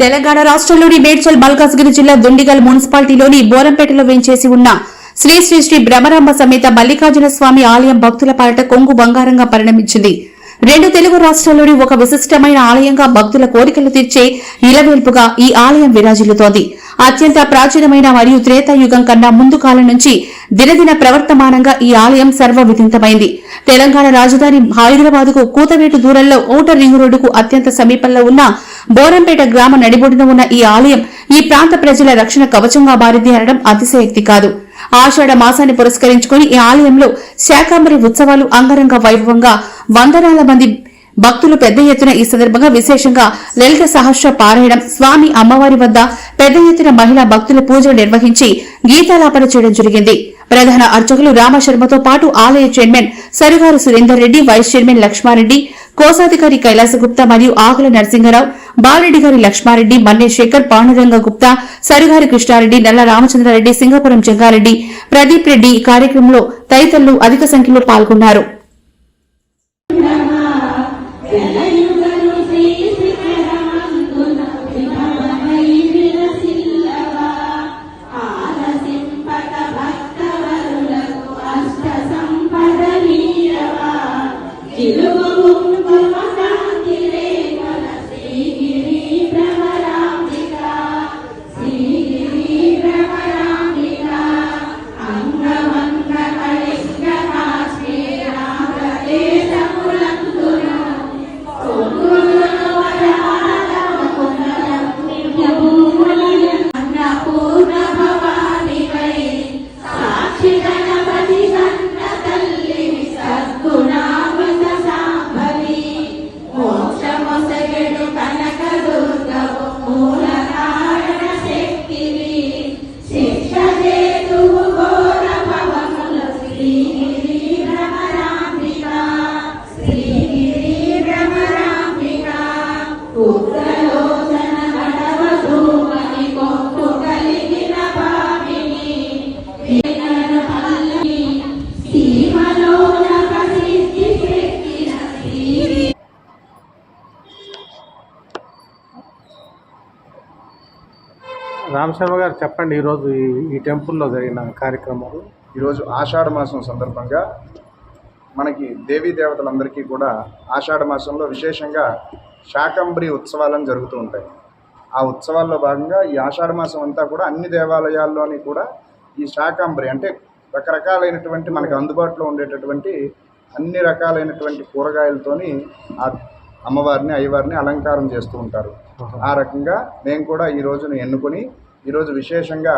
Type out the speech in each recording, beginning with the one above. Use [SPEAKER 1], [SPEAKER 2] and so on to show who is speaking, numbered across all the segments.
[SPEAKER 1] తెలంగాణ రాష్ట్రంలోని మేడ్చల్ మల్కాజ్గిరి జిల్లా దుండిగల్ మున్సిపాలిటీలోని బోరంపేటలో వేంచేసి ఉన్న శ్రీ శ్రీ శ్రీ భ్రమరాంబ సమేత మల్లికార్జున స్వామి ఆలయం భక్తుల పాలట కొంగు బంగారంగా పరిణమించింది. రెండు తెలుగు రాష్ట్రాల్లోని ఒక విశిష్టమైన ఆలయంగా భక్తుల కోరికలు తీర్చే ఇలవేల్పుగా ఈ ఆలయం విరాజిల్లుతోంది. అత్యంత ప్రాచీనమైన మరియు త్రేతాయుగం కన్నా ముందు కాలం నుంచి దినదిన ప్రవర్తమానంగా ఈ ఆలయం సర్వవిదింతమైంది. తెలంగాణ రాజధాని హైదరాబాద్కు కూతవేటు దూరంలో ఓటర్ రింగ్ రోడ్డుకు అత్యంత సమీపంలో ఉన్న బోరంపేట గ్రామ నడిబొడిన ఉన్న ఈ ఆలయం ఈ ప్రాంత ప్రజల రక్షణ కవచంగా మారింది అనడం అతిశయక్తి కాదు. ఆషాఢ మాసాన్ని పురస్కరించుకుని ఈ ఆలయంలో శాకాంబరి ఉత్సవాలు అంగరంగ వైభవంగా వందనాల మంది భక్తులు పెద్ద ఎత్తున ఈ సందర్భంగా విశేషంగా లలిత సహస్ర పారాయణం స్వామి అమ్మవారి వద్ద పెద్ద ఎత్తున మహిళా భక్తుల పూజలు నిర్వహించి గీతాలాపన చేయడం జరిగింది. ప్రధాన అర్చకులు రామశర్మతో పాటు ఆలయ చైర్మన్ సరిగారు సురేందర్ రెడ్డి వైస్ చైర్మన్ లక్ష్మారెడ్డి కోశాధికారి కైలాసగుప్తా మరియు ఆకుల నరసింహరావు బాలరెడ్డి గారి లక్ష్మారెడ్డి మన్నే శేఖర్ పాండురంగ గుప్తా సరిగారి కృష్ణారెడ్డి నల్ల రామచంద్రారెడ్డి సింగపురం జంగారెడ్డి ప్రదీప్ రెడ్డి ఈ కార్యక్రమంలో తదితరులు అధిక సంఖ్యలో పాల్గొన్నారు.
[SPEAKER 2] cantar రామశర్మ గారు చెప్పండి ఈరోజు ఈ ఈ టెంపుల్లో జరిగిన కార్యక్రమాలు.
[SPEAKER 3] ఈరోజు ఆషాఢ మాసం సందర్భంగా మనకి దేవీ దేవతలందరికీ కూడా ఆషాఢ మాసంలో విశేషంగా శాకంబరి ఉత్సవాలను జరుగుతూ ఉంటాయి. ఆ ఉత్సవాల్లో భాగంగా ఈ ఆషాఢ మాసం అంతా కూడా అన్ని దేవాలయాల్లోని కూడా ఈ శాకంబరి అంటే రకరకాలైనటువంటి మనకి అందుబాటులో ఉండేటటువంటి అన్ని రకాలైనటువంటి కూరగాయలతోని ఆ అమ్మవారిని అయ్యవారిని అలంకారం చేస్తూ ఉంటారు. ఆ రకంగా మేము కూడా ఈ రోజును ఎన్నుకొని ఈరోజు విశేషంగా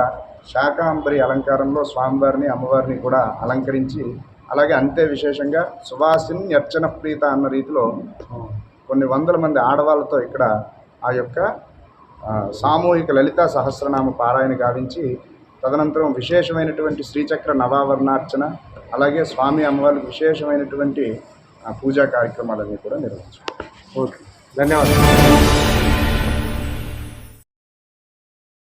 [SPEAKER 3] శాకాంబరి అలంకారంలో స్వామివారిని అమ్మవారిని కూడా అలంకరించి అలాగే అంతే విశేషంగా సువాసిని అర్చన ప్రీత అన్న రీతిలో కొన్ని వందల మంది ఆడవాళ్ళతో ఇక్కడ ఆ యొక్క సామూహిక లలిత సహస్రనామ పారాయణ గావించి తదనంతరం విశేషమైనటువంటి శ్రీచక్ర నవావరణార్చన అలాగే స్వామి అమ్మవారికి విశేషమైనటువంటి పూజా కార్యక్రమాలన్నీ కూడా నిర్వహించాం
[SPEAKER 2] ओके. धन्यवाद.